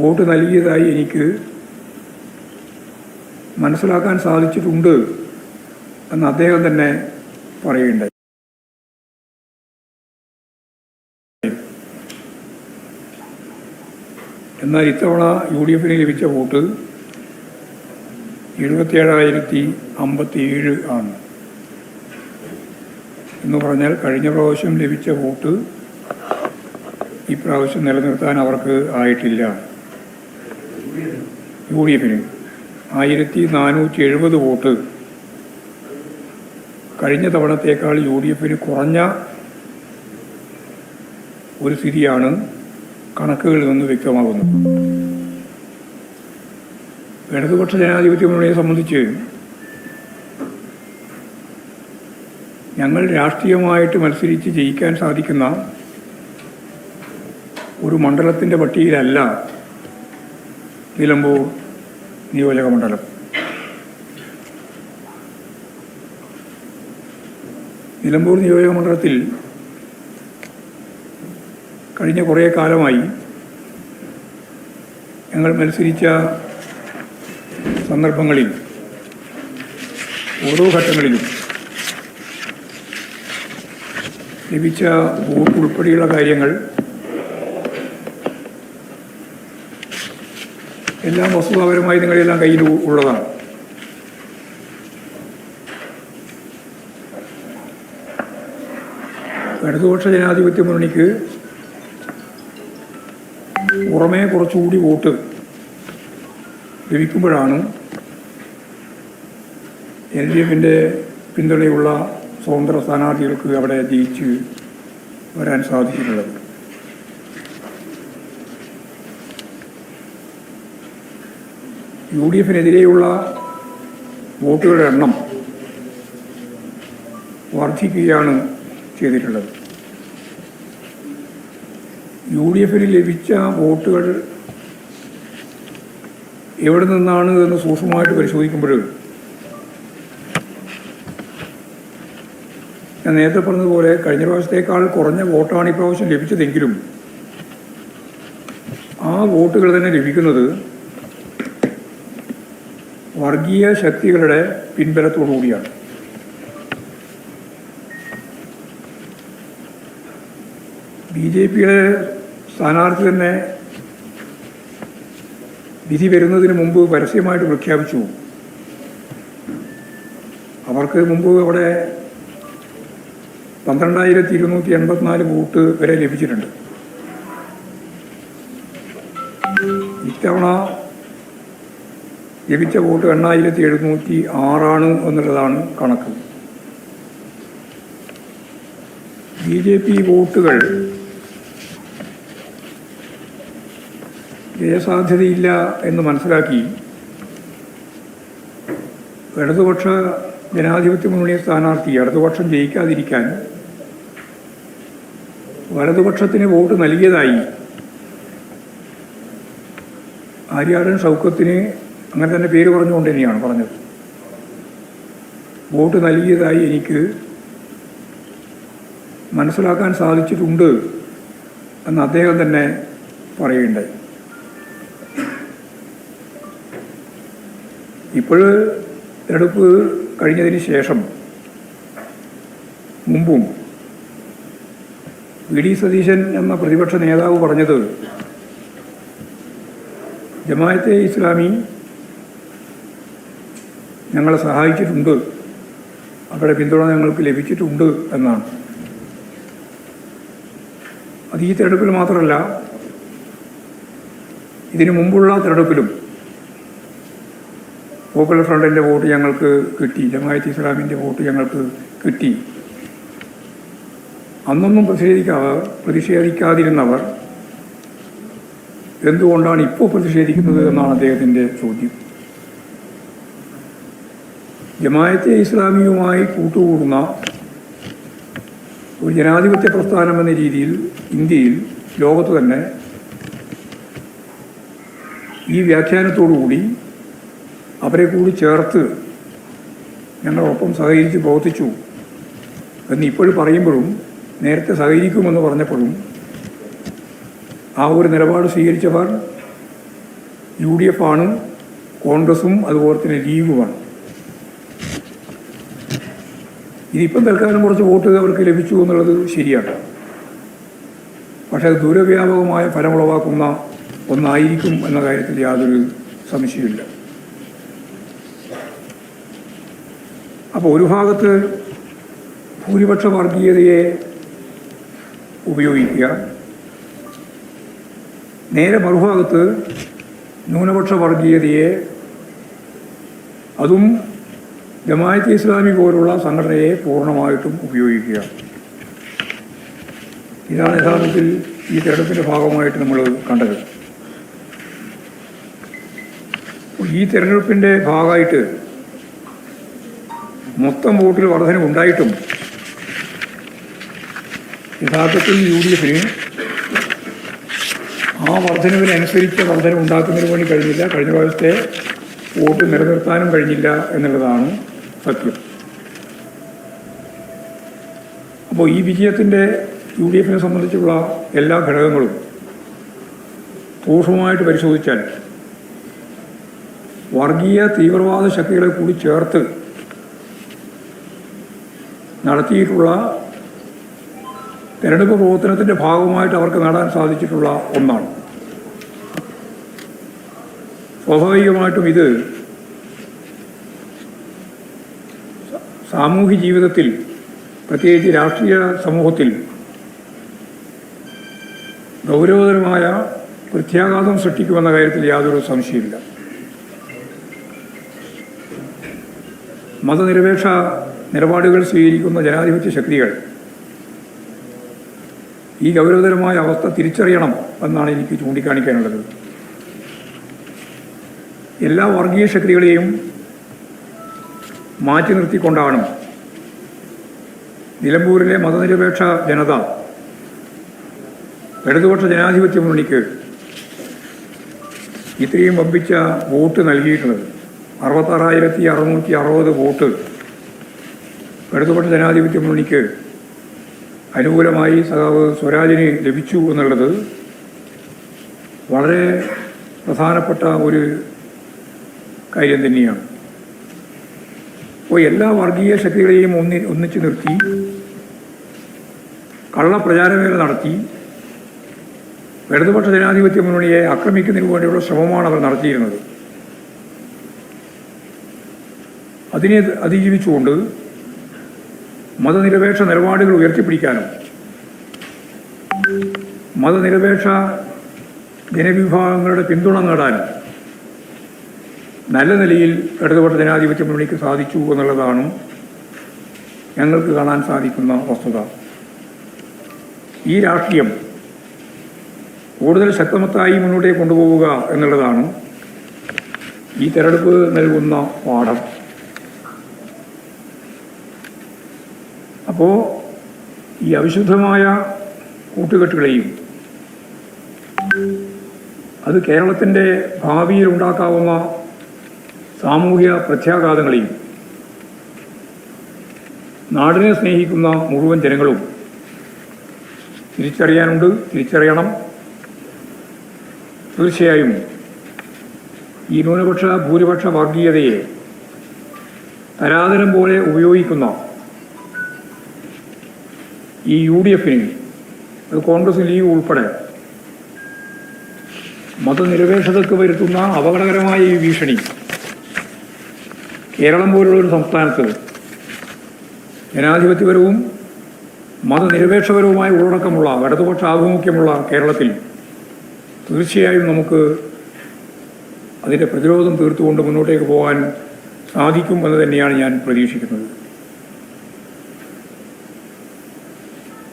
Vote നൽകിയതായി എനിക്ക് മനസ്സിലാക്കാൻ സാധിച്ചിട്ടുണ്ട് എന്ന് അദ്ദേഹം തന്നെ പറയുകയുണ്ടായി. എന്നാൽ ഇത്തവണ യു ഡി എഫിന് ലഭിച്ച വോട്ട് എഴുപത്തിയേഴായിരത്തി അമ്പത്തി ഏഴ് ആണ്. എന്ന് പറഞ്ഞാൽ കഴിഞ്ഞ പ്രാവശ്യം ലഭിച്ച വോട്ട് ഈ പ്രാവശ്യം നിലനിർത്താൻ അവർക്ക് ആയിട്ടില്ല. യു ഡി എഫിന് ആയിരത്തി നാനൂറ്റി എഴുപത് വോട്ട്. കഴിഞ്ഞ തവണത്തേക്കാൾ യു ഡി എഫിന് കുറഞ്ഞ ഒരു സ്ഥിതിയാണ് കണക്കുകളിൽ നിന്ന് വ്യക്തമാകുന്നത്. ഇടതുപക്ഷ ജനാധിപത്യ മുന്നണിയെ സംബന്ധിച്ച് ഞങ്ങൾ രാഷ്ട്രീയമായിട്ട് മത്സരിച്ച് ജയിക്കാൻ സാധിക്കുന്ന ഒരു മണ്ഡലത്തിന്റെ പട്ടികയിലല്ല നിലമ്പൂർ നിയോജക മണ്ഡലം നിലമ്പൂർ നിയോജക മണ്ഡലത്തിൽ കഴിഞ്ഞ കുറേ കാലമായി ഞങ്ങൾ മത്സരിച്ച സന്ദർഭങ്ങളിൽ ഓരോ ഘട്ടങ്ങളിലും ലഭിച്ച വോട്ട് ഉൾപ്പെടെയുള്ള കാര്യങ്ങൾ എല്ലാം വസ്തുതാപരമായി നിങ്ങളെല്ലാം കയ്യിൽ ഉള്ളതാണ്. ഇടതുപക്ഷ ജനാധിപത്യ മുന്നണിക്ക് പുറമേ കുറച്ചുകൂടി വോട്ട് ലഭിക്കുമ്പോഴാണ് എൽ ഡി എഫിന്റെ പിന്തുണയുള്ള സ്വതന്ത്ര സ്ഥാനാർത്ഥികൾക്ക് അവിടെ ജയിച്ച് വരാൻ സാധിച്ചിട്ടുള്ളത്. യു ഡി എഫിനെതിരെയുള്ള വോട്ടുകളുടെ എണ്ണം വർദ്ധിക്കുകയാണ് ചെയ്തിട്ടുള്ളത്. യു ഡി എഫിന് ലഭിച്ച വോട്ടുകൾ എവിടെ നിന്നാണ് എന്ന് സൂക്ഷ്മമായിട്ട് പരിശോധിക്കുമ്പോൾ ഞാൻ നേരത്തെ പറഞ്ഞതുപോലെ കഴിഞ്ഞ പ്രാവശ്യത്തേക്കാൾ കുറഞ്ഞ വോട്ടാണ് ഇപ്രാവശ്യം ലഭിച്ചതെങ്കിലും ആ വോട്ടുകൾ തന്നെ ലഭിക്കുന്നത് വർഗീയ ശക്തികളുടെ പിൻബലത്തോടു കൂടിയാണ് ബി ജെ പിയുടെ സ്ഥാനാർത്ഥി തന്നെ വിധി വരുന്നതിന് മുമ്പ് പരസ്യമായിട്ട് പ്രഖ്യാപിച്ചു. അവർക്ക് മുമ്പ് അവിടെ പന്ത്രണ്ടായിരത്തി ഇരുന്നൂറ്റി എൺപത്തിനാല് വോട്ട് വരെ ലഭിച്ചിട്ടുണ്ട്. ഇത്തവണ ലഭിച്ച വോട്ട് എണ്ണായിരത്തി എഴുന്നൂറ്റി ആറാണ് എന്നുള്ളതാണ് കണക്ക്. ബി ജെ പി വോട്ടുകൾ ജയസാധ്യതയില്ല എന്ന് മനസ്സിലാക്കി ഇടതുപക്ഷ ജനാധിപത്യ മുന്നണി സ്ഥാനാർത്ഥി ഇടതുപക്ഷം ജയിക്കാതിരിക്കാൻ വലതുപക്ഷത്തിന് വോട്ട് നൽകിയതായി ആര്യാടൻ ഷൗക്കത്തിന് അങ്ങനെ തന്നെ പേര് പറഞ്ഞുകൊണ്ട് തന്നെയാണ് പറഞ്ഞത്. വോട്ട് നൽകിയതായി എനിക്ക് മനസ്സിലാക്കാൻ സാധിച്ചിട്ടുണ്ട് എന്ന് അദ്ദേഹം തന്നെ പറയുകയുണ്ടായി. ഇപ്പോൾ തെരഞ്ഞെടുപ്പ് കഴിഞ്ഞതിന് ശേഷം മുമ്പും വി ഡി സതീശൻ എന്ന പ്രതിപക്ഷ നേതാവ് പറഞ്ഞത് ജമാഅത്തെ ഇസ്ലാമി ഞങ്ങളെ സഹായിച്ചിട്ടുണ്ട്. അവരുടെ പിന്തുണ ഞങ്ങൾക്ക് ലഭിച്ചിട്ടുണ്ട് എന്നാണ്. അത് ഈ തെരഞ്ഞെടുപ്പിൽ മാത്രമല്ല ഇതിനു മുമ്പുള്ള തെരഞ്ഞെടുപ്പിലും പോപ്പുലർ ഫ്രണ്ടിന്റെ വോട്ട് ഞങ്ങൾക്ക് കിട്ടി ജമായത്ത് ഇസ്ലാമിന്റെ വോട്ട് ഞങ്ങൾക്ക് കിട്ടി. അന്നൊന്നും പ്രതിഷേധിക്കാതെ പ്രതിഷേധിക്കാതിരുന്നവർ എന്തുകൊണ്ടാണ് ഇപ്പോൾ പ്രതിഷേധിക്കുന്നത് എന്നാണ് അദ്ദേഹത്തിന്റെ ചോദ്യം. ജമാഅത്തെ ഇസ്ലാമിയുമായി കൂട്ടുകൂടുന്ന ഒരു ജനാധിപത്യ പ്രസ്ഥാനം എന്ന രീതിയിൽ ഇന്ത്യയിൽ ലോകത്ത് തന്നെ ഈ വ്യാഖ്യാനത്തോടുകൂടി അവരെ കൂടി ചേർത്ത് ഞങ്ങളൊപ്പം സഹകരിച്ച് പ്രവർത്തിച്ചു എന്ന് ഇപ്പോഴും പറയുമ്പോഴും നേരത്തെ സഹകരിക്കുമെന്ന് പറഞ്ഞപ്പോഴും ആ ഒരു നിലപാട് സ്വീകരിച്ചവർ യു ഡി എഫ് ആണ് കോൺഗ്രസും അതുപോലെ തന്നെ ലീഗുമാണ്. ഇതിപ്പം തൽക്കാലം കുറച്ച് വോട്ട് അവർക്ക് ലഭിച്ചു എന്നുള്ളത് ശരിയാണ്. പക്ഷേ അത് ദൂരവ്യാപകമായ ഫലമുളവാക്കുന്ന ഒന്നായിരിക്കും എന്ന കാര്യത്തിൽ യാതൊരു സംശയമില്ല അപ്പോൾ ഒരു ഭാഗത്ത് ഭൂരിപക്ഷ വർഗീയതയെ ഉപയോഗിക്കുക നേരെ മറുഭാഗത്ത് ന്യൂനപക്ഷ വർഗീയതയെ അതും ജമായത്ത് ഇസ്ലാമി പോലുള്ള സംഘടനയെ പൂർണമായിട്ടും ഉപയോഗിക്കുക. ഇതാണ് യഥാർത്ഥത്തിൽ ഈ തെരഞ്ഞെടുപ്പിന്റെ ഭാഗമായിട്ട് നമ്മൾ കണ്ടത്. ഈ തെരഞ്ഞെടുപ്പിന്റെ ഭാഗമായിട്ട് മൊത്തം വോട്ടിൽ വർധന ഉണ്ടായിട്ടും യഥാർത്ഥത്തിൽ യു ഡി എഫിന് ആ വർധനവിനനുസരിച്ച് വർധന ഉണ്ടാക്കുന്നതിന് വേണ്ടി കഴിഞ്ഞില്ല. കഴിഞ്ഞ പ്രാവശ്യത്തെ വോട്ട് നിലനിർത്താനും കഴിഞ്ഞില്ല എന്നുള്ളതാണ് സത്യം. അപ്പോൾ ഈ വിജയത്തിന്റെ യു ഡി എഫിനെ സംബന്ധിച്ചുള്ള എല്ലാ ഘടകങ്ങളും സൂക്ഷ്മമായിട്ട് പരിശോധിച്ചാൽ വർഗീയ തീവ്രവാദ ശക്തികളെ കൂടി ചേർത്ത് നടത്തിയിട്ടുള്ള തെരഞ്ഞെടുപ്പ് പ്രവർത്തനത്തിന്റെ ഭാഗമായിട്ട് അവർക്ക് നേടാൻ സാധിച്ചിട്ടുള്ള ഒന്നാണ്. സ്വാഭാവികമായിട്ടും ഇത് സാമൂഹ്യ ജീവിതത്തിൽ പ്രത്യേകിച്ച് രാഷ്ട്രീയ സമൂഹത്തിൽ ഗൗരവതരമായ പ്രത്യാഘാതം സൃഷ്ടിക്കുമെന്ന കാര്യത്തിൽ യാതൊരു സംശയമില്ല മതനിരപേക്ഷ നിലപാടുകൾ സ്വീകരിക്കുന്ന ജനാധിപത്യ ശക്തികൾ ഈ ഗൗരവതരമായ അവസ്ഥ തിരിച്ചറിയണം എന്നാണ് എനിക്ക് ചൂണ്ടിക്കാണിക്കാനുള്ളത്. എല്ലാ വർഗീയ ശക്തികളെയും മാറ്റി നിർത്തിക്കൊണ്ടാണ്. നിലമ്പൂരിലെ മതനിരപേക്ഷ ജനത ഇടതുപക്ഷ ജനാധിപത്യ മുന്നണിക്ക് ഇത്രയും വമ്പിച്ച വോട്ട് നൽകിയിട്ടുള്ളത്. അറുപത്താറായിരത്തി അറുന്നൂറ്റി അറുപത് വോട്ട് ഇടതുപക്ഷ ജനാധിപത്യ മുന്നണിക്ക് അനുകൂലമായി സഖാവ് സ്വരാജിന് ലഭിച്ചു എന്നുള്ളത് വളരെ പ്രധാനപ്പെട്ട ഒരു കാര്യം തന്നെയാണ്. അപ്പോൾ എല്ലാ വർഗീയ ശക്തികളെയും ഒന്നി ഒന്നിച്ചു നിർത്തി കള്ളപ്രചാരവേല നടത്തി ഇടതുപക്ഷ ജനാധിപത്യ മുന്നണിയെ ആക്രമിക്കുന്നതിന് വേണ്ടിയുള്ള ശ്രമമാണ് അവർ നടത്തിയിരുന്നത്. അതിനെ അതിജീവിച്ചുകൊണ്ട് മതനിരപേക്ഷ നിലപാടുകൾ ഉയർത്തിപ്പിടിക്കാനും മതനിരപേക്ഷ ജനവിഭാഗങ്ങളുടെ പിന്തുണ നേടാനും നല്ല നിലയിൽ ഇടതുപക്ഷ ജനാധിപത്യ മുന്നണിക്ക് സാധിച്ചു എന്നുള്ളതാണ് ഞങ്ങൾക്ക് കാണാൻ സാധിക്കുന്ന വസ്തുത. ഈ രാഷ്ട്രീയം കൂടുതൽ ശക്തമത്തായി മുന്നോട്ടേക്ക് കൊണ്ടുപോവുക എന്നുള്ളതാണ് ഈ തെരഞ്ഞെടുപ്പ് നൽകുന്ന പാഠം. അപ്പോൾ ഈ അവിശുദ്ധമായ കൂട്ടുകെട്ടുകളെയും അത് കേരളത്തിന്റെ ഭാവിയിൽ ഉണ്ടാക്കാവുന്ന സാമൂഹ്യ പ്രത്യാഘാതങ്ങളെയും നാടിനെ സ്നേഹിക്കുന്ന മുഴുവൻ ജനങ്ങളും തിരിച്ചറിയാനുണ്ട് തിരിച്ചറിയണം. തീർച്ചയായും ഈ ന്യൂനപക്ഷ ഭൂരിപക്ഷ വർഗീയതയെ തരാതരം പോലെ ഉപയോഗിക്കുന്ന ഈ യു ഡി എഫിന് അത് കോൺഗ്രസ് ലീഗ് ഉൾപ്പെടെ മതനിരപേക്ഷതയ്ക്ക് വരുത്തുന്ന അപകടകരമായ ഈ ഭീഷണി കേരളം പോലുള്ള ഒരു സംസ്ഥാനത്ത് ജനാധിപത്യപരവും മതനിരപേക്ഷപരവുമായ ഉള്ളടക്കമുള്ള ഇടതുപക്ഷ ആഭിമുഖ്യമുള്ള കേരളത്തിൽ തീർച്ചയായും നമുക്ക് അതിന്റെ പ്രതിരോധം തീർത്തുകൊണ്ട് മുന്നോട്ടേക്ക് പോകാൻ സാധിക്കും എന്ന് തന്നെയാണ് ഞാൻ പ്രതീക്ഷിക്കുന്നത്.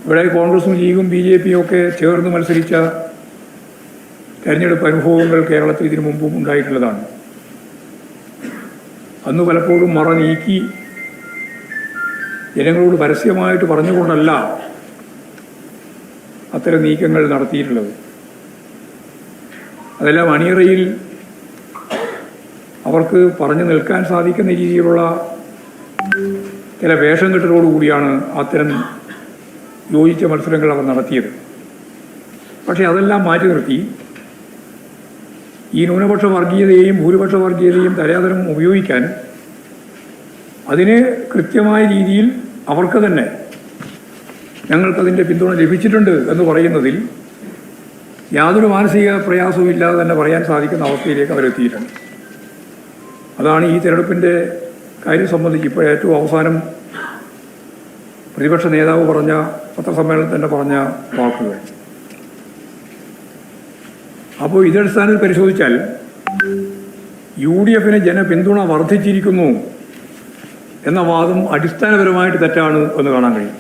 ഇവിടെ കോൺഗ്രസും ലീഗും ബി ജെ പിയും ഒക്കെ ചേർന്ന് മത്സരിച്ച തെരഞ്ഞെടുപ്പ് അനുഭവങ്ങൾ കേരളത്തിൽ ഇതിനു മുമ്പും ഉണ്ടായിട്ടുള്ളതാണ്. അന്ന് പലപ്പോഴും മറ നീക്കി ജനങ്ങളോട് പരസ്യമായിട്ട് പറഞ്ഞുകൊണ്ടല്ല അത്തരം നീക്കങ്ങൾ നടത്തിയിട്ടുള്ളത്. അതെല്ലാം അണിയറയിൽ അവർക്ക് പറഞ്ഞു നിൽക്കാൻ സാധിക്കുന്ന രീതിയിലുള്ള ചില വേഷം കെട്ടലോടുകൂടിയാണ് അത്തരം യോജിച്ച മത്സരങ്ങൾ അവർ നടത്തിയത്. പക്ഷേ അതെല്ലാം മാറ്റി നിർത്തി. ഈ ന്യൂനപക്ഷ വർഗീയതയെയും ഭൂരിപക്ഷ വർഗീയതയും തരാതരം ഉപയോഗിക്കാൻ അതിന് കൃത്യമായ രീതിയിൽ അവർക്ക് തന്നെ ഞങ്ങൾക്കതിന്റെ പിന്തുണ ലഭിച്ചിട്ടുണ്ട് എന്ന് പറയുന്നതിൽ യാതൊരു മാനസിക പ്രയാസവും ഇല്ലാതെ തന്നെ പറയാൻ സാധിക്കുന്ന അവസ്ഥയിലേക്ക് അവരെത്തിയിട്ടുണ്ട്. അതാണ് ഈ തിരഞ്ഞെടുപ്പിന്റെ കാര്യം സംബന്ധിച്ച് ഇപ്പോൾ ഏറ്റവും അവസാനം പ്രതിപക്ഷ നേതാവ് പറഞ്ഞ പത്രസമ്മേളനത്തിൽ തന്നെ പറഞ്ഞ വാക്കുകൾ. അപ്പോൾ ഇതടിസ്ഥാനത്തിൽ പരിശോധിച്ചാൽ യു ഡി എഫിന് ജനപിന്തുണ വർദ്ധിച്ചിരിക്കുന്നു എന്ന വാദം അടിസ്ഥാനപരമായിട്ട് തെറ്റാണ് എന്ന് കാണാൻ കഴിയും.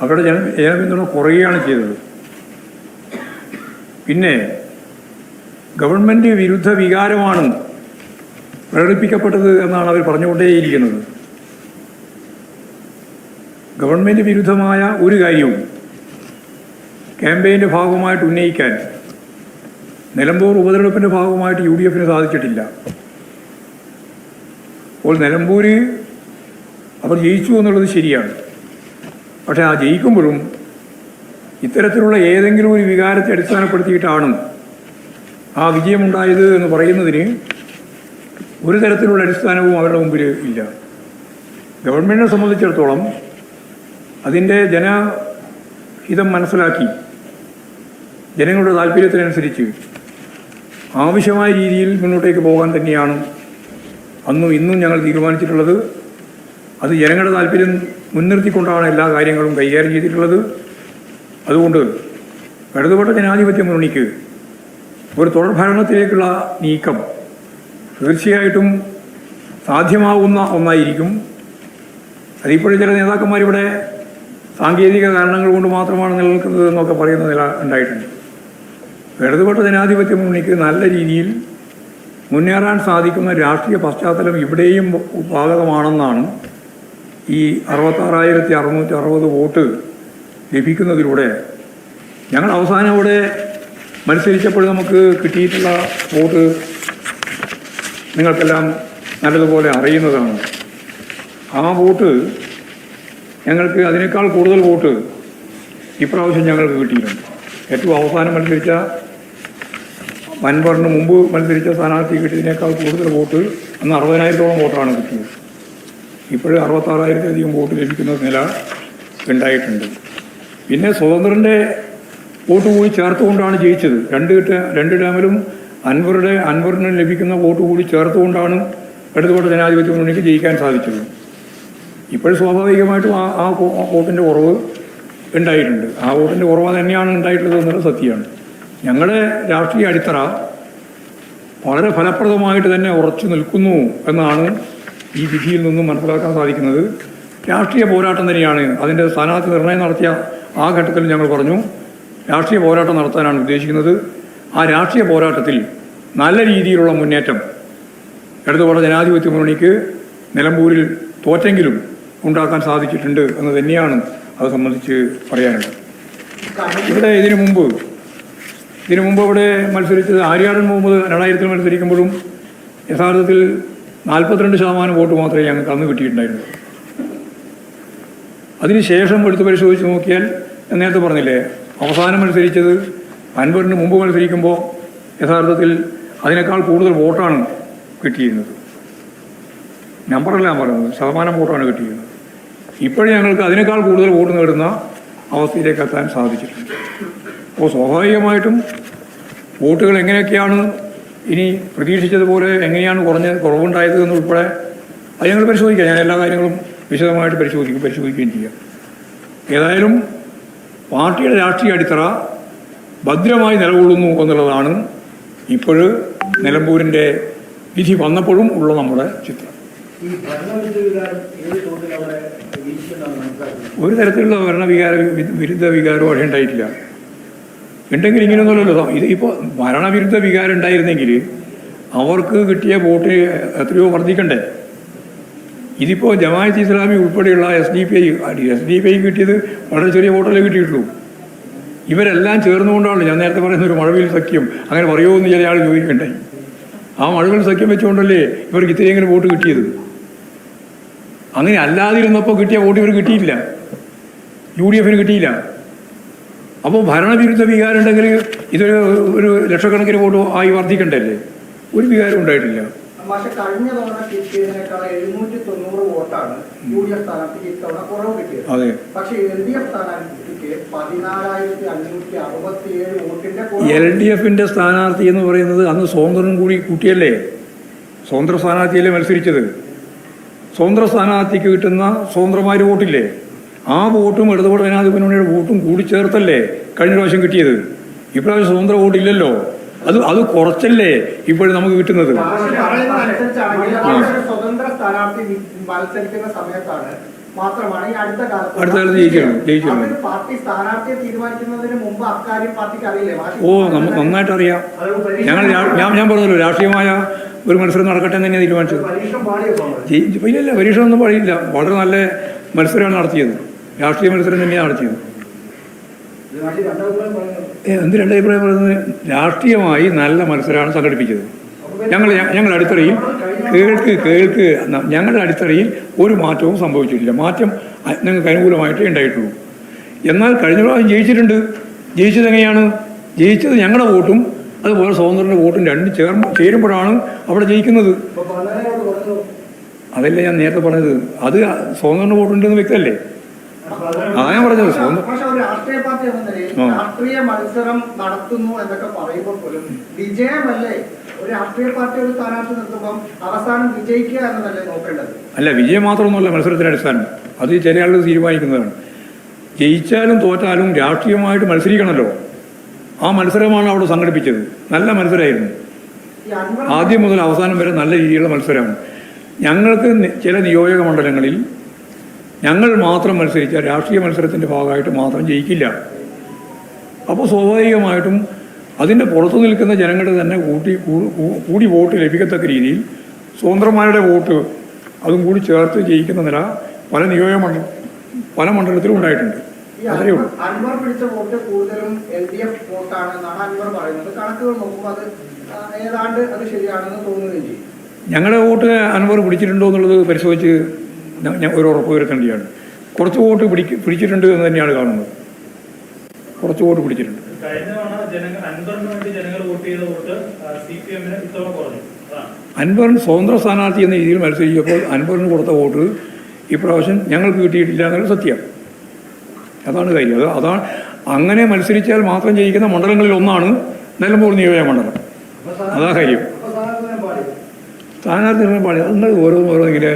അവരുടെ ജന ജനപിന്തുണ കുറയുകയാണ് ചെയ്തത്. പിന്നെ ഗവൺമെന്റ് വിരുദ്ധ വികാരമാണ് പ്രകടിപ്പിക്കപ്പെട്ടത് എന്നാണ് അവർ പറഞ്ഞുകൊണ്ടേയിരിക്കുന്നത്. ഗവൺമെന്റ് വിരുദ്ധമായ ഒരു കാര്യവും ക്യാമ്പയിന്റെ ഭാഗമായിട്ട് ഉന്നയിക്കാൻ നിലമ്പൂർ ഉപതെരഞ്ഞെടുപ്പിന്റെ ഭാഗമായിട്ട് യു ഡി എഫിന് സാധിച്ചിട്ടില്ല. അപ്പോൾ നിലമ്പൂർ അവർ ജയിച്ചു എന്നുള്ളത് ശരിയാണ്. പക്ഷേ ആ ജയിക്കുമ്പോഴും ഇത്തരത്തിലുള്ള ഏതെങ്കിലും ഒരു വികാരത്തെ അടിസ്ഥാനപ്പെടുത്തിയിട്ടാണ് ആ വിജയമുണ്ടായത് എന്ന് പറയുന്നതിന് ഒരു തരത്തിലുള്ള അടിസ്ഥാനവും അവരുടെ മുമ്പിൽ ഇല്ല. ഗവൺമെന്റിനെ സംബന്ധിച്ചിടത്തോളം അതിന്റെ ജനഹിതം മനസ്സിലാക്കി ജനങ്ങളുടെ താല്പര്യത്തിനനുസരിച്ച് ആവശ്യമായ രീതിയിൽ മുന്നോട്ടേക്ക് പോകാൻ തന്നെയാണ് അന്നും ഇന്നും ഞങ്ങൾ തീരുമാനിച്ചിട്ടുള്ളത്. അത് ജനങ്ങളുടെ താല്പര്യം മുൻനിർത്തിക്കൊണ്ടാണ് എല്ലാ കാര്യങ്ങളും കൈകാര്യം ചെയ്തിട്ടുള്ളത്. അതുകൊണ്ട് ഇടതുപെട്ട ജനാധിപത്യ മുന്നണിക്ക് ഒരു തുടർഭരണത്തിലേക്കുള്ള നീക്കം തീർച്ചയായിട്ടും സാധ്യമാവുന്ന ഒന്നായിരിക്കും. അതിപ്പോഴും ചില നേതാക്കന്മാരിവിടെ സാങ്കേതിക കാരണങ്ങൾ കൊണ്ട് മാത്രമാണ് നിലനിൽക്കുന്നത് എന്നൊക്കെ പറയുന്ന നില ഉണ്ടായിട്ടുണ്ട്. ഇടതുപെട്ട ജനാധിപത്യ മുന്നണിക്ക് നല്ല രീതിയിൽ മുന്നേറാൻ സാധിക്കുന്ന രാഷ്ട്രീയ പശ്ചാത്തലം ഇവിടെയും ബാധകമാണെന്നാണ് ഈ അറുപത്താറായിരത്തി അറുന്നൂറ്റി അറുപത് വോട്ട് ലഭിക്കുന്നതിലൂടെ ഞങ്ങൾ അവസാനം ഇവിടെ മത്സരിച്ചപ്പോൾ നമുക്ക് കിട്ടിയിട്ടുള്ള വോട്ട് നിങ്ങൾക്കെല്ലാം നല്ലതുപോലെ അറിയുന്നതാണ്. ആ വോട്ട് ഞങ്ങൾക്ക് അതിനേക്കാൾ കൂടുതൽ വോട്ട് ഇപ്രാവശ്യം ഞങ്ങൾക്ക് കിട്ടിയിട്ടുണ്ട്. ഏറ്റവും അവസാനം മത്സരിച്ച വൻപറിന് മുമ്പ് മത്സരിച്ച സ്ഥാനാർത്ഥി കിട്ടിയതിനേക്കാൾ കൂടുതൽ വോട്ട് അന്ന് അറുപതിനായിരത്തോളം വോട്ടാണ് കിട്ടിയത്. ഇപ്പോഴും അറുപത്താറായിരത്തിലധികം വോട്ട് ലഭിക്കുന്ന നില ഉണ്ടായിട്ടുണ്ട്. പിന്നെ സ്വതന്ത്രന്റെ വോട്ട് കൂടി ചേർത്തുകൊണ്ടാണ് ജയിച്ചത്. രണ്ട് രണ്ട് ഡാമിലും അൻവറുടെ അൻവറിന് ലഭിക്കുന്ന വോട്ട് കൂടി ചേർത്തുകൊണ്ടാണ് ഇടതുപക്ഷ ജനാധിപത്യ മുന്നണിക്ക് ജയിക്കാൻ സാധിച്ചത്. ഇപ്പോഴും സ്വാഭാവികമായിട്ടും ആ ആ വോട്ടിന്റെ കുറവ് ഉണ്ടായിട്ടുണ്ട്. ആ വോട്ടിന്റെ കുറവ് തന്നെയാണ് ഉണ്ടായിട്ടുള്ളത് എന്നുള്ളത് സത്യമാണ്. ഞങ്ങളുടെ രാഷ്ട്രീയ അടിത്തറ വളരെ ഫലപ്രദമായിട്ട് തന്നെ ഉറച്ചു നിൽക്കുന്നു എന്നാണ് ഈ വിധിയിൽ നിന്നും മനസ്സിലാക്കാൻ സാധിക്കുന്നത്. രാഷ്ട്രീയ പോരാട്ടം തന്നെയാണ്. അതിന്റെ സ്ഥാനാർത്ഥി നിർണയം നടത്തിയ ആ ഘട്ടത്തിൽ ഞങ്ങൾ പറഞ്ഞു രാഷ്ട്രീയ പോരാട്ടം നടത്താനാണ് ഉദ്ദേശിക്കുന്നത്. ആ രാഷ്ട്രീയ പോരാട്ടത്തിൽ നല്ല രീതിയിലുള്ള മുന്നേറ്റം ഇടതുപക്ഷ ജനാധിപത്യ മുന്നണിക്ക് നിലമ്പൂരിൽ തോറ്റെങ്കിലും ഉണ്ടാക്കാൻ സാധിച്ചിട്ടുണ്ട് എന്ന് തന്നെയാണ് അത് സംബന്ധിച്ച് പറയാനുണ്ട്. ഇവിടെ ഇതിനു മുമ്പ് ഇതിനു മുമ്പ് ഇവിടെ മത്സരിച്ചത് ആര്യാടൻ മുഹമ്മദ് രണ്ടായിരത്തിൽ മത്സരിക്കുമ്പോഴും യഥാർത്ഥത്തിൽ നാൽപ്പത്തിരണ്ട് ശതമാനം വോട്ട് മാത്രമേ ഞങ്ങൾക്ക് അന്ന് കിട്ടിയിട്ടുണ്ടായിരുന്നു അതിനുശേഷം എടുത്ത് പരിശോധിച്ച് നോക്കിയാൽ നേരത്തെ പറഞ്ഞില്ലേ അവസാനം മത്സരിച്ചത് അൻപതിന് മുമ്പ് മത്സരിക്കുമ്പോൾ യഥാർത്ഥത്തിൽ അതിനേക്കാൾ കൂടുതൽ വോട്ടാണ് കിട്ടിയിരുന്നത്. നമ്പറല്ല ഞാൻ പറയുന്നത് ശതമാനം വോട്ടാണ് കിട്ടിയിരുന്നത്. ഇപ്പോഴും ഞങ്ങൾക്ക് അതിനേക്കാൾ കൂടുതൽ വോട്ട് നേടുന്ന അവസ്ഥയിലേക്ക് എത്താൻ സാധിച്ചിട്ടുണ്ട്. അപ്പോൾ സ്വാഭാവികമായിട്ടും വോട്ടുകൾ എങ്ങനെയൊക്കെയാണ് ഇനി പ്രതീക്ഷിച്ചതുപോലെ എങ്ങനെയാണ് കുറഞ്ഞ കുറവുണ്ടായത് എന്നുൾപ്പെടെ അത് ഞങ്ങൾ പരിശോധിക്കാം. ഞാൻ എല്ലാ കാര്യങ്ങളും വിശദമായിട്ട് പരിശോധിക്കും പരിശോധിക്കുകയും ചെയ്യാം. ഏതായാലും പാർട്ടിയുടെ രാഷ്ട്രീയ അടിത്തറ ഭദ്രമായി നിലകൊള്ളുന്നു എന്നുള്ളതാണ് ഇപ്പോൾ നിലമ്പൂരിന്റെ വിധി വന്നപ്പോഴും ഉള്ള നമ്മുടെ ചിത്രം. ഒരു തരത്തിലുള്ള ഭരണവികാര വിരുദ്ധ വികാരവും അവിടെ ഉണ്ടായിട്ടില്ല. ഉണ്ടെങ്കിൽ ഇങ്ങനെയൊന്നുമല്ലല്ലോ ഇത് ഇപ്പോൾ ഭരണവിരുദ്ധ വികാരം ഉണ്ടായിരുന്നെങ്കിൽ അവർക്ക് കിട്ടിയ വോട്ട് എത്രയോ വർദ്ധിക്കണ്ടേ? ഇതിപ്പോൾ ജമാഅത്ത് ഇസ്ലാമി ഉൾപ്പെടെയുള്ള S D P I S D P I കിട്ടിയത് വളരെ ചെറിയ വോട്ടല്ലേ കിട്ടിയിട്ടുള്ളൂ. ഇവരെല്ലാം ചേർന്നുകൊണ്ടാണ് ഞാൻ നേരത്തെ പറയുന്ന ഒരു മഴവിൽ സഖ്യം. അങ്ങനെ പറയുമോ എന്ന് ചില ആൾ ചോദിക്കണ്ടേ? ആ മഴവിൽ സഖ്യം വെച്ചുകൊണ്ടല്ലേ ഇവർക്ക് ഇത്രയെങ്കിലും വോട്ട് കിട്ടിയത്? അങ്ങനെ അല്ലാതിരുന്നപ്പോൾ കിട്ടിയ വോട്ട് ഇവർ കിട്ടിയില്ല. യു ഡി എഫിന് കിട്ടിയില്ല. അപ്പോൾ ഭരണവിരുദ്ധ വികാരം ഉണ്ടെങ്കിൽ ഇതൊരു ഒരു ലക്ഷക്കണക്കിന് വോട്ട് ആയി വർദ്ധിക്കണ്ടല്ലേ? ഒരു വികാരം ഉണ്ടായിട്ടില്ല. പക്ഷെ കഴിഞ്ഞ തവണ കിട്ടിയതിനേക്കാൾ എഴുന്നൂറ്റി തൊണ്ണൂറ് വോട്ടാണ് യു ഡി എഫ് സ്ഥാനാർത്ഥിക്ക് ഇത്തവണ കുറവ് കിട്ടിയത്. അതെ. പക്ഷെ എൽ ഡി എഫ് സ്ഥാനാർത്ഥിക്ക് പതിനാലായിരത്തി അഞ്ഞൂറ്റി അറുപത്തി ഏഴ് വോട്ടിന്റെ എൽ ഡി എഫിന്റെ സ്ഥാനാർത്ഥി എന്ന് പറയുന്നത് അന്ന് സ്വതന്ത്രം കൂടി കൂട്ടിയല്ലേ? സ്വതന്ത്ര സ്ഥാനാർത്ഥിയല്ലേ മത്സരിച്ചത്? സ്വതന്ത്ര സ്ഥാനാർത്ഥിക്ക് കിട്ടുന്ന സ്വതന്ത്രമാര് വോട്ടില്ലേ? ആ വോട്ടും ഇടതുപാട് ജനാധിപത്യമുണ്ണിയുടെ വോട്ടും കൂടി ചേർത്തല്ലേ കഴിഞ്ഞ പ്രാവശ്യം കിട്ടിയത്? ഇപ്രാവശ്യം സ്വതന്ത്ര വോട്ടില്ലല്ലോ. അത് അത് കുറച്ചല്ലേ ഇപ്പോഴും നമുക്ക് കിട്ടുന്നത്. സ്വതന്ത്ര സ്ഥാനാർത്ഥി മത്സരിക്കുന്ന സമയത്താണ് മാത്രമാണ് ഈ അടുത്ത കാലത്ത് അടുത്ത കാലത്ത് ജയിക്കണം, ജയിക്കണം. പാർട്ടി സ്ഥാനാർത്ഥിയെ തീരുമാനിക്കുന്നതിന് മുമ്പ് അക്കാര്യം പാർട്ടിക്ക് അറിയില്ലേ? ഓ നമുക്ക് നന്നായിട്ട് അറിയാം ഞങ്ങൾ ഞാൻ ഞാൻ പറഞ്ഞല്ലോ രാഷ്ട്രീയമായ ഒരു മത്സരം നടക്കട്ടെ എന്ന് തന്നെയാണ് തീരുമാനിച്ചത്. ഇല്ല പരീക്ഷ ഒന്നും പാടിയില്ല. വളരെ നല്ല മത്സരമാണ് നടത്തിയത്. രാഷ്ട്രീയ മത്സരം തന്നെയാണ് നടത്തിയത്. എന്ത് രണ്ടഭിപ്രായം പറയുന്നത്? രാഷ്ട്രീയമായി നല്ല മത്സരമാണ് സംഘടിപ്പിച്ചത്. ഞങ്ങൾ ഞങ്ങളുടെ അടിത്തറയിൽ കേൾക്ക് കേൾക്ക് ഞങ്ങളുടെ അടിത്തറയിൽ ഒരു മാറ്റവും സംഭവിച്ചിട്ടില്ല. മാറ്റം ഞങ്ങൾക്ക് അനുകൂലമായിട്ടേ ഉണ്ടായിട്ടുള്ളൂ. എന്നാൽ കഴിഞ്ഞ പ്രാവശ്യം ജയിച്ചിട്ടുണ്ട്. ജയിച്ചത് എങ്ങനെയാണ്? ജയിച്ചത് ഞങ്ങളുടെ വോട്ടും അതുപോലെ സ്വതന്ത്രന്റെ വോട്ടും രണ്ടും ചേർന്ന് ചേരുമ്പോഴാണ് അവിടെ ജയിക്കുന്നത്. അതല്ല ഞാൻ നേരത്തെ പറഞ്ഞത്. അത് സ്വതന്ത്രന്റെ വോട്ടുണ്ടെന്ന് വ്യക്തമല്ലേ ആ ഞാൻ പറഞ്ഞത് സ്വന്തം. രാഷ്ട്രീയ മത്സരം നടത്തുന്നു എന്നൊക്കെ പറയുമ്പോൾ പോലും വിജയമല്ലേ ഒരു രാഷ്ട്രീയ പാർട്ടി ഒരു സ്ഥാനാർത്ഥി നിർത്തുമ്പം അവസാനം വിജയിക്കുക എന്നതല്ലേ നോക്കേണ്ടത്? അല്ല വിജയം മാത്രമൊന്നുമല്ല മത്സരത്തിന്റെ അടിസ്ഥാനം. അത് ആളുകൾ തീരുമാനിക്കുന്നതാണ്. ജയിച്ചാലും തോറ്റാലും രാഷ്ട്രീയമായിട്ട് മത്സരിക്കണമല്ലോ ആ മത്സരമാണ് അവിടെ സംഘടിപ്പിച്ചത്. നല്ല മത്സരമായിരുന്നു. ആദ്യം മുതൽ അവസാനം വരെ നല്ല രീതിയിലുള്ള മത്സരമാണ്. ഞങ്ങൾക്ക് ചില നിയോജക മണ്ഡലങ്ങളിൽ ഞങ്ങൾ മാത്രം മത്സരിച്ച രാഷ്ട്രീയ മത്സരത്തിന്റെ ഭാഗമായിട്ട് മാത്രം ജയിക്കില്ല. അപ്പോൾ സ്വാഭാവികമായിട്ടും അതിന്റെ പുറത്തു നിൽക്കുന്ന ജനങ്ങളുടെ തന്നെ കൂട്ടി കൂടി വോട്ട് ലഭിക്കത്തക്ക രീതിയിൽ സ്വതന്ത്രന്മാരുടെ വോട്ട് അതും കൂടി ചേർത്ത് ജയിക്കുന്ന നില പല നിയോജക മണ്ഡലം പല മണ്ഡലത്തിലും ഉണ്ടായിട്ടുണ്ട്. അത്രയേ ഉള്ളൂ. അൻവർ- പിടിച്ച വോട്ട് കൂടുതലും എൽ ഡി എഫ് വോട്ടാണെന്നാണ് അൻവർ പറയുന്നത്. കണക്കുകൾ നോക്കുമ്പോൾ അത് ഏതാണ്ട് അത് ശരിയാണെന്ന് തോന്നുകയും ചെയ്യും. ഞങ്ങളുടെ വോട്ട് അൻവർ പിടിച്ചിട്ടുണ്ടോ എന്നുള്ളത് പരിശോധിച്ച് ഞാൻ ഒരു ഉറപ്പ് വരുത്തേണ്ടതാണ്. കുറച്ച് വോട്ട് പിടിക്ക് പിടിച്ചിട്ടുണ്ട് എന്ന് തന്നെയാണ് കാണുന്നത്. കുറച്ച് വോട്ട് പിടിച്ചിട്ടുണ്ട്. കഴിഞ്ഞ തവണ ജനങ്ങൾ അൻപറിന് വേണ്ടി ജനങ്ങൾ വോട്ട് ചെയ്ത വോട്ട് സി പി എമ്മിന് ഇത്തവണ കുറഞ്ഞു. അൻവറിന് സ്വതന്ത്ര സ്ഥാനാർത്ഥി എന്ന രീതിയിൽ മത്സരിച്ചപ്പോൾ അൻവറിന് കൊടുത്ത വോട്ട് ഇപ്രാവശ്യം ഞങ്ങൾക്ക് കിട്ടിയിട്ടില്ല എന്നുള്ള സത്യം. അതാണ് കാര്യം. അത് അതാണ് അങ്ങനെ മത്സരിച്ചാൽ മാത്രം ജയിക്കുന്ന മണ്ഡലങ്ങളിൽ ഒന്നാണ് നിലമ്പൂർ നിയോജക മണ്ഡലം. അതാ കാര്യം. സ്ഥാനാർത്ഥി പാടി നിങ്ങൾ ഓരോന്നും ഓരോ ഇങ്ങനെ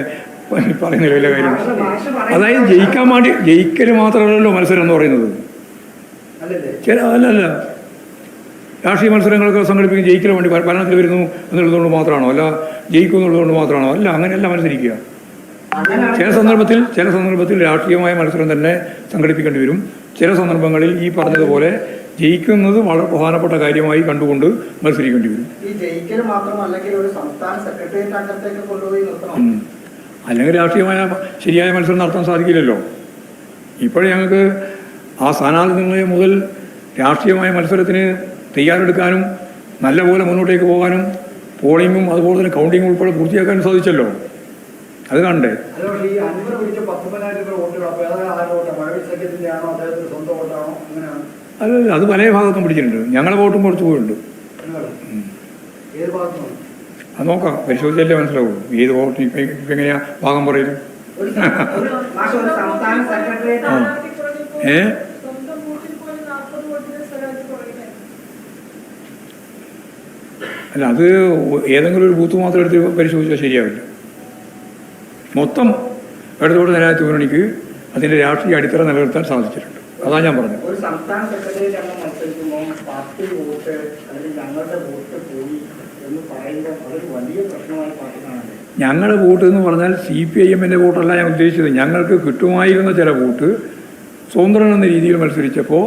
പറയുന്ന പറയുന്നത് അതായത് ജയിക്കാൻ വേണ്ടി ജയിക്കൽ മാത്രമല്ലല്ലോ മത്സരം എന്ന് പറയുന്നത്. ചില അല്ലല്ല രാഷ്ട്രീയ മത്സരങ്ങളൊക്കെ സംഘടിപ്പിക്കും ജയിക്കാൻ വേണ്ടി ഭരണത്തിൽ വരുന്നു എന്നുള്ളതുകൊണ്ട് മാത്രമാണോ? അല്ല ജയിക്കും എന്നുള്ളതുകൊണ്ട് മാത്രമാണോ? അല്ല അങ്ങനെയല്ല മത്സരിക്കുക. ചില സന്ദർഭത്തിൽ ചില സന്ദർഭത്തിൽ രാഷ്ട്രീയമായ മത്സരം തന്നെ സംഘടിപ്പിക്കേണ്ടി വരും. ചില സന്ദർഭങ്ങളിൽ ഈ പറഞ്ഞതുപോലെ ജയിക്കുന്നത് വളരെ പ്രധാനപ്പെട്ട കാര്യമായി കണ്ടുകൊണ്ട് മത്സരിക്കേണ്ടി വരും. അല്ലെങ്കിൽ രാഷ്ട്രീയമായ ശരിയായ മത്സരം നടത്താൻ സാധിക്കില്ലല്ലോ. ഇപ്പോഴേ ഞങ്ങൾക്ക് ആ സ്ഥാനാർത്ഥി മുതൽ രാഷ്ട്രീയമായ മത്സരത്തിന് തയ്യാറെടുക്കാനും നല്ലപോലെ മുന്നോട്ടേക്ക് പോകാനും പോളിങ്ങും അതുപോലെ തന്നെ കൗണ്ടിങ്ങും ഉൾപ്പെടെ പൂർത്തിയാക്കാനും സാധിച്ചല്ലോ. അത് കണ്ടേ. അത് അത് പല ഭാഗത്തും പിടിച്ചിട്ടുണ്ട്. ഞങ്ങളെ വോട്ടും കുറച്ച് പോയിട്ടുണ്ട്. അത് നോക്കാം. പരിശോധിച്ചല്ലേ മനസ്സിലാവുള്ളൂ ഏത് വോട്ട് ഇപ്പം എങ്ങനെയാ ഭാഗം പറയുന്നത്? ഏ സ്വന്തം വോട്ടിൽ പോലും നാൽപ്പത് വോട്ടിന് സ്ഥലത്ത് കുറയില്ല അല്ല അത് ഏതെങ്കിലും ഒരു ബൂത്ത് മാത്രം എടുത്ത് പരിശോധിച്ചാൽ ശരിയാവില്ല. മൊത്തം ഇടതുപോലെ ജനാധിപത്യ മുന്നണിക്ക് അതിന്റെ രാഷ്ട്രീയ അടിത്തറ നിലനിർത്താൻ സാധിച്ചിട്ടുണ്ട്. അതാ ഞാൻ പറഞ്ഞത്. ഒരു സംസ്ഥാന മത്സരിക്കുമ്പോൾ പാർട്ടി വോട്ട് അല്ലെങ്കിൽ ഞങ്ങളുടെ വോട്ട് പോയി എന്ന് പറയുമ്പോൾ അതൊരു വലിയ പ്രശ്നമായി പാർട്ടി കാണുന്നത് ഞങ്ങളുടെ വോട്ട് എന്ന് പറഞ്ഞാൽ സി പി ഐ എമ്മിന്റെ വോട്ടല്ല ഞാൻ ഉദ്ദേശിച്ചത്. ഞങ്ങൾക്ക് കിട്ടുമായിരുന്ന ചില വോട്ട് സ്വതന്ത്രൻ എന്ന രീതിയിൽ മത്സരിച്ചപ്പോൾ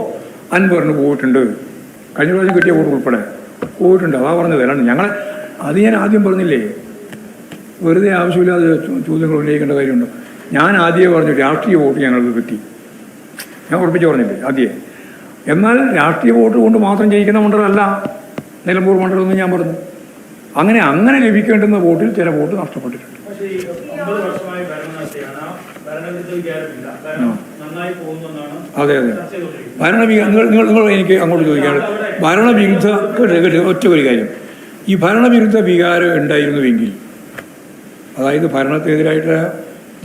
അൻപറിന് പോയിട്ടുണ്ട്. കഴിഞ്ഞ പ്രാവശ്യം കിട്ടിയ വോട്ട് ഉൾപ്പെടെ. പോയിട്ടുണ്ട് അതാ പറഞ്ഞത്. അല്ലാണ്ട് ഞങ്ങൾ അത് ഞാൻ ആദ്യം പറഞ്ഞില്ലേ? വെറുതെ ആവശ്യമില്ലാതെ ചോദ്യങ്ങൾ ഉന്നയിക്കേണ്ട കാര്യമുണ്ടോ? ഞാൻ ആദ്യമേ പറഞ്ഞു രാഷ്ട്രീയ വോട്ട് ഞങ്ങൾക്ക് കിട്ടി. ഞാൻ ഉറപ്പിച്ച് പറഞ്ഞില്ലേ ആദ്യമേ? എന്നാൽ രാഷ്ട്രീയ വോട്ട് കൊണ്ട് മാത്രം ജയിക്കുന്ന മണ്ഡലമല്ല. നിലമ്പൂർ മണ്ഡലം എന്ന് ഞാൻ പറഞ്ഞു. അങ്ങനെ അങ്ങനെ ലഭിക്കേണ്ടുന്ന വോട്ടിൽ ചില വോട്ട് നഷ്ടപ്പെട്ടിട്ടുണ്ട്. അതെ അതെ. ഭരണവിരുദ്ധ നിങ്ങൾ നിങ്ങൾ നിങ്ങൾ എനിക്ക് അങ്ങോട്ട് ചോദിക്കുകയാണ് ഭരണവിരുദ്ധ ഒറ്റ ഒരു കാര്യം. ഈ ഭരണവിരുദ്ധ വികാരം ഉണ്ടായിരുന്നുവെങ്കിൽ അതായത് ഭരണത്തിനെതിരായിട്ട്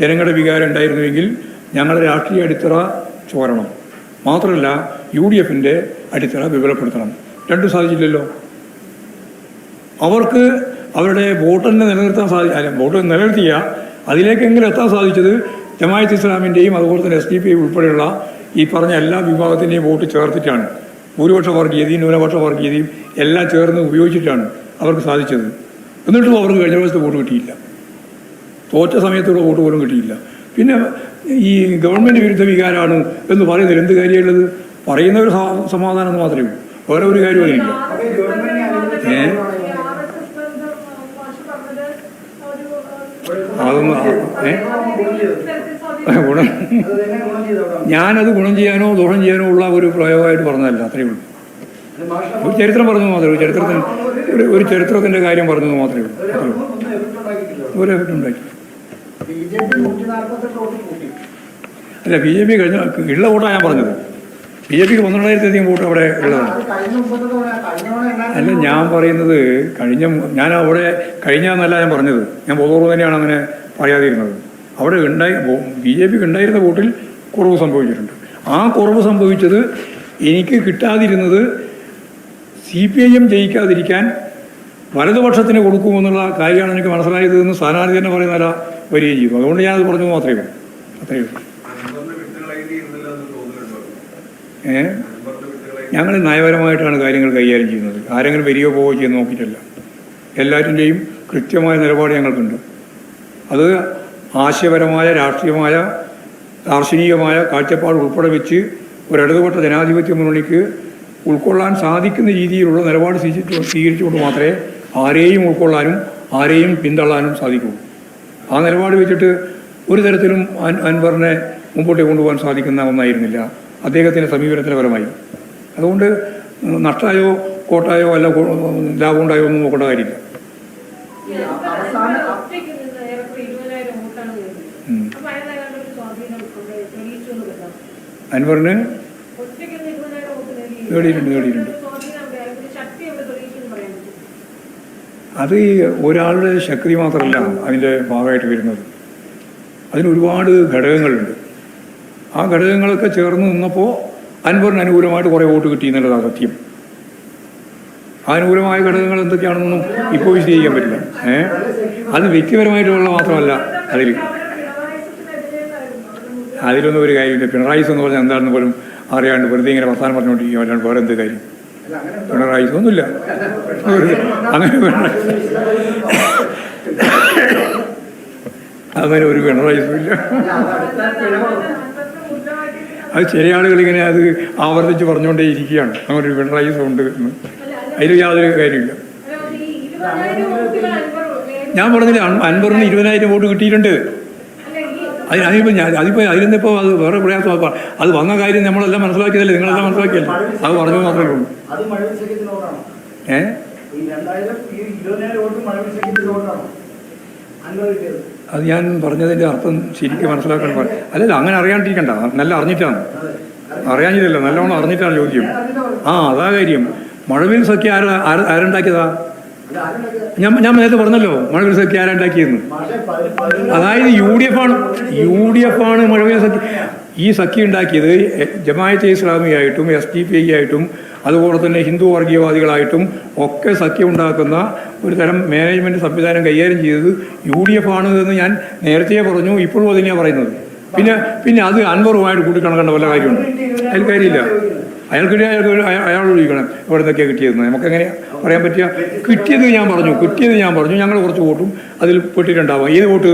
ജനങ്ങളുടെ വികാരം ഉണ്ടായിരുന്നുവെങ്കിൽ ഞങ്ങളുടെ രാഷ്ട്രീയ അടിത്തറ ചോരണം. മാത്രമല്ല യു ഡി എഫിന്റെ അടിത്തറ വിപുലപ്പെടുത്തണം. രണ്ടും സാധിച്ചില്ലല്ലോ. അവർക്ക് അവരുടെ വോട്ടിനെ നിലനിർത്താൻ സാധി വോട്ട് നിലനിർത്തിയ അതിലേക്കെങ്കിലും എത്താൻ സാധിച്ചത് ജമായത്ത് ഇസ്ലാമിന്റെയും അതുപോലെ തന്നെ എസ് ഡി പി ഉൾപ്പെടെയുള്ള ഈ പറഞ്ഞ എല്ലാ വിഭാഗത്തിന്റെയും വോട്ട് ചേർത്തിട്ടാണ്. ഭൂരിപക്ഷ വർഗീയതയും ന്യൂനപക്ഷ വർഗീയതയും എല്ലാം ചേർന്ന് ഉപയോഗിച്ചിട്ടാണ് അവർക്ക് സാധിച്ചത്. എന്നിട്ടും അവർക്ക് കഴിഞ്ഞ പ്രാവശ്യത്തെ വോട്ട് കിട്ടിയില്ല. തോറ്റ സമയത്തുള്ള വോട്ട് പോലും കിട്ടിയില്ല. പിന്നെ ഈ ഗവൺമെന്റ് വിരുദ്ധ വികാരമാണ് എന്ന് പറയുന്നതിൽ എന്ത് കാര്യമുള്ളത്? പറയുന്ന ഒരു സമാധാനം എന്ന് മാത്രമേ ഉള്ളൂ. വേറെ ഒരു കാര്യവും അതിലില്ല അതൊന്നും? ഗുണം. ഞാനത് ഗുണം ചെയ്യാനോ ദോഷം ചെയ്യാനോ ഉള്ള ഒരു പ്രയോഗമായിട്ട് പറഞ്ഞതല്ല അത്രയേ ഉള്ളൂ. ഒരു ചരിത്രം പറഞ്ഞത് മാത്രമേ ഉള്ളൂ. ചരിത്രത്തിന് ഒരു ഒരു ചരിത്രത്തിന്റെ കാര്യം പറഞ്ഞത് മാത്രമേ ഉള്ളൂ. ഒരു എഫക്റ്റ് ഉണ്ടാക്കി അല്ല ബി ജെ പി കഴിഞ്ഞ ഉള്ള വോട്ടാണ് ഞാൻ പറഞ്ഞത്. ബി ജെ പിക്ക് പന്ത്രണ്ടായിരത്തിലധികം വോട്ട് അവിടെ ഉള്ളതാണ്. അല്ല ഞാൻ പറയുന്നത് കഴിഞ്ഞ ഞാൻ അവിടെ കഴിഞ്ഞ എന്നല്ല ഞാൻ പറഞ്ഞത്. ഞാൻ ബോധപൂർവം തന്നെയാണ് അങ്ങനെ പറയാതിരുന്നത്. അവിടെ ഉണ്ടായി ബി ജെ പിക്ക് ഉണ്ടായിരുന്ന വോട്ടിൽ കുറവ് സംഭവിച്ചിട്ടുണ്ട്. ആ കുറവ് സംഭവിച്ചത് എനിക്ക് കിട്ടാതിരുന്നത് സി പി ഐ എം ജയിക്കാതിരിക്കാൻ വലതുപക്ഷത്തിന് കൊടുക്കുമെന്നുള്ള കാര്യമാണ് എനിക്ക് മനസ്സിലായത് എന്ന് സ്ഥാനാർത്ഥി തന്നെ പറയുന്നതല്ല വരികയും ചെയ്തു അതുകൊണ്ട് ഞാനത് പറഞ്ഞു മാത്രമേ ഉള്ളൂ. അത്രയേ ഉള്ളൂ ഏ ഞങ്ങൾ നയപരമായിട്ടാണ് കാര്യങ്ങൾ കൈകാര്യം ചെയ്യുന്നത്. ആരെങ്കിലും വരികയോ പോവുകയോ ചെയ്യാൻ നോക്കിയിട്ടില്ല. എല്ലാറ്റിന്റെയും കൃത്യമായ നിലപാട് ഞങ്ങൾക്കുണ്ട്. അത് ആശയപരമായ രാഷ്ട്രീയമായ ദാർശനികമായ കാഴ്ചപ്പാട് ഉൾപ്പെടെ വെച്ച് ഒരിടതുപെട്ട ജനാധിപത്യ മുന്നണിക്ക് ഉൾക്കൊള്ളാൻ സാധിക്കുന്ന രീതിയിലുള്ള നിലപാട് സ്വീകരിച്ചു സ്വീകരിച്ചുകൊണ്ട് മാത്രമേ ആരെയും ഉൾക്കൊള്ളാനും ആരെയും പിന്തള്ളാനും സാധിക്കുള്ളൂ ആ നിലപാട് വെച്ചിട്ട് ഒരു തരത്തിലും അൻ അൻവറിനെ മുമ്പോട്ട് കൊണ്ടുപോകാൻ സാധിക്കുന്ന ഒന്നായിരുന്നില്ല. അദ്ദേഹത്തിന്റെ സമീപനത്തിന് പരമായി അതുകൊണ്ട് നഷ്ടമായോ കോട്ടായോ അല്ല ലാഭം ഉണ്ടായോ ഒന്നും നോക്കേണ്ട കാര്യമില്ല. അൻവറിന് നേടിയിട്ടുണ്ട്, നേടിയിട്ടുണ്ട്. അത് ഈ ഒരാളുടെ ശക്തി മാത്രമല്ല അതിന്റെ ഭാഗമായിട്ട് വരുന്നത്. അതിന് ഒരുപാട് ഘടകങ്ങളുണ്ട്. ആ ഘടകങ്ങളൊക്കെ ചേർന്ന് നിന്നപ്പോൾ അൻവറിന് അനുകൂലമായിട്ട് കുറേ വോട്ട് കിട്ടി എന്നുള്ളതാണ് സത്യം. അനുകൂലമായ ഘടകങ്ങൾ എന്തൊക്കെയാണെന്നൊന്നും ഇപ്പോൾ വിശദീകരിക്കാൻ പറ്റില്ല. ഏ? അത് വ്യക്തിപരമായിട്ടുള്ള മാത്രമല്ല അതിൽ. അതിലൊന്നും ഒരു കാര്യമില്ല. പിണറായിസ് എന്ന് പറഞ്ഞാൽ എന്താണെന്ന് പോലും അറിയാണ്ട് വെറുതെ ഇങ്ങനെ വർത്താനം പറഞ്ഞുകൊണ്ടിരിക്കുക അല്ലാണ്ട് വേറെ എന്ത് കാര്യം? പിണറായി ഒന്നുമില്ല. അങ്ങനെ പിണറായി അങ്ങനെ ഒരു പിണറായിസും ഇല്ല അത് ചില ആളുകൾ ഇങ്ങനെ അത് ആവർത്തിച്ച് പറഞ്ഞുകൊണ്ടേ ഇരിക്കുകയാണ്. അങ്ങനെ ഒരു പിണറായി ഉണ്ട് എന്ന്. അതിൽ യാതൊരു കാര്യമില്ല. ഞാൻ പറഞ്ഞില്ല അൻപറിന് ഇരുപതിനായിരം വോട്ട് കിട്ടിയിട്ടുണ്ട്. അതിന് അതിപ്പോൾ ഞാൻ അതിപ്പോൾ അതിലിന്നിപ്പോൾ അത് വേറെ പ്രയാസം അത് വന്ന കാര്യം നമ്മളെല്ലാം മനസ്സിലാക്കിയതല്ലേ? നിങ്ങളെല്ലാം മനസ്സിലാക്കിയല്ലേ? അത് പറഞ്ഞു മാത്രമേ ഉള്ളൂ. അത് അത് ഞാൻ പറഞ്ഞതിന്റെ അർത്ഥം ശരിക്കും മനസ്സിലാക്കാൻ പറ അല്ലല്ല അങ്ങനെ അറിയാണ്ടിരിക്കണ്ട. നല്ല അറിഞ്ഞിട്ടാണ്. അറിയാഞ്ഞില്ലല്ലോ നല്ലവണ്ണം അറിഞ്ഞിട്ടാണ് ചോദ്യം. ആ അതാ കാര്യം. മഴവിൽ സഖ്യ ആരാ ആര- ആരുണ്ടാക്കിയതാ? ഞാൻ ഞാൻ നേരത്തെ പറഞ്ഞല്ലോ മഴവിൽ സഖ്യ ആരുണ്ടാക്കിയെന്ന് അതായത് യു ഡി എഫ് ആണ്. യു ഡി എഫ് ആണ് മഴവിൽ സഖ്യ ഈ സഖ്യ ഉണ്ടാക്കിയത് ജമായത്തെ ഇസ്ലാമിയായിട്ടും എസ് ഡി പി ഐ ആയിട്ടും അതുപോലെ തന്നെ ഹിന്ദു വർഗീയവാദികളായിട്ടും ഒക്കെ സഖ്യമുണ്ടാക്കുന്ന ഒരു തരം മാനേജ്മെന്റ് സംവിധാനം കൈകാര്യം ചെയ്തത് യു ഡി എഫ് ആണ് എന്ന് ഞാൻ നേരത്തെ പറഞ്ഞു ഇപ്പോഴും അത് തന്നെയാണ് പറയുന്നത്. പിന്നെ പിന്നെ അത് അൻവറുമായിട്ട് കൂട്ടിക്കണക്കേണ്ട വല്ല കാര്യമുണ്ട്. അതിൽ കാര്യമില്ല. അയാൾക്കിടെ അയാൾക്ക് അയാൾ ചോദിക്കണം എവിടെ നിന്നൊക്കെയാണ് കിട്ടിയതെന്ന്. നമുക്ക് എങ്ങനെയാണ് പറയാൻ പറ്റിയ? കിട്ടിയത് ഞാൻ പറഞ്ഞു കിട്ടിയത് ഞാൻ പറഞ്ഞു. ഞങ്ങൾ കുറച്ച് വോട്ടും അതിൽ പെട്ടിട്ടുണ്ടാവാം. ഏത് വോട്ട്?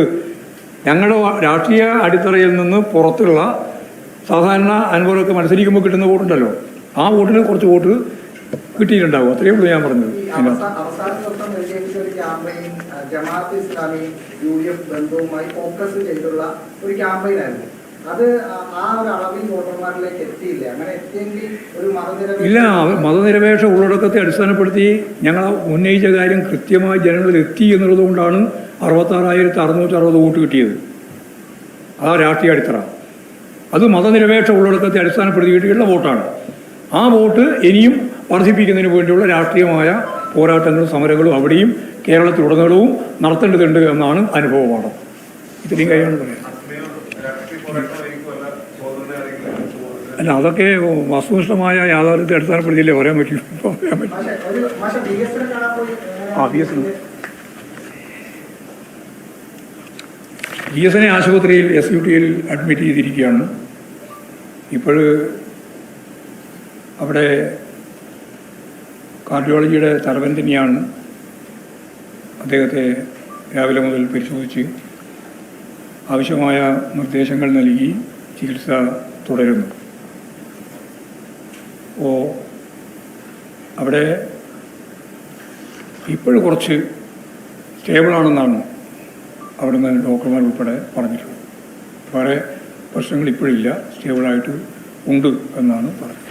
ഞങ്ങളുടെ രാഷ്ട്രീയ അടിത്തറയിൽ നിന്ന് പുറത്തുള്ള സാധാരണ അനുഭവമൊക്കെ മത്സരിക്കുമ്പോൾ കിട്ടുന്ന വോട്ടുണ്ടല്ലോ. ആ വോട്ടിന് കുറച്ച് വോട്ട് കിട്ടിയിട്ടുണ്ടാവും. അത്രയേ ഉള്ളൂ ഞാൻ പറഞ്ഞത്. അത് ഇല്ല മതനിരപേക്ഷ ഉള്ളടക്കത്തെ അടിസ്ഥാനപ്പെടുത്തി ഞങ്ങൾ ഉന്നയിച്ച കാര്യം കൃത്യമായി ജനങ്ങളിൽ എത്തി എന്നുള്ളതുകൊണ്ടാണ് അറുപത്താറായിരത്തി അറുന്നൂറ്റി അറുപത് വോട്ട് കിട്ടിയത്. ആ രാഷ്ട്രീയ അടിത്തറ. അത് മതനിരപേക്ഷ ഉള്ളടക്കത്തെ അടിസ്ഥാനപ്പെടുത്തി അടിസ്ഥാനപ്പെടുത്തിയിട്ടുള്ള വോട്ടാണ്. ആ വോട്ട് ഇനിയും വർദ്ധിപ്പിക്കുന്നതിന് വേണ്ടിയുള്ള രാഷ്ട്രീയമായ പോരാട്ടങ്ങളും സമരങ്ങളും അവിടെയും കേരളത്തിലുടനീളവും നടത്തേണ്ടതുണ്ട് എന്നാണ് അനുഭവമാണ് ഇത്രയും കാര്യമാണ് പറയുന്നത് അല്ല അതൊക്കെ വസ്തുനിഷ്ഠമായ യാഥാർത്ഥ്യത്തെ അടിസ്ഥാനപ്പെടുത്തിയല്ലേ പറയാൻ പറ്റില്ല പറയാൻ പറ്റില്ല B S N. B S N ആശുപത്രിയിൽ എസ് യു ടിയിൽ അഡ്മിറ്റ് ചെയ്തിരിക്കുകയാണ്. ഇപ്പോൾ അവിടെ കാർഡിയോളജിയുടെ തലവൻ തന്നെയാണ് അദ്ദേഹത്തെ രാവിലെ മുതൽ പരിശോധിച്ച് ആവശ്യമായ നിർദ്ദേശങ്ങൾ നൽകി ചികിത്സ തുടരുന്നു. ഓ അവിടെ ഇപ്പോഴും കുറച്ച് സ്റ്റേബിളാണെന്നാണ് അവിടുന്ന് ഡോക്ടർമാർ ഉൾപ്പെടെ പറഞ്ഞിട്ടുള്ളത്. വേറെ പ്രശ്നങ്ങൾ ഇപ്പോഴില്ല സ്റ്റേബിളായിട്ട് ഉണ്ട് എന്നാണ് പറഞ്ഞത്.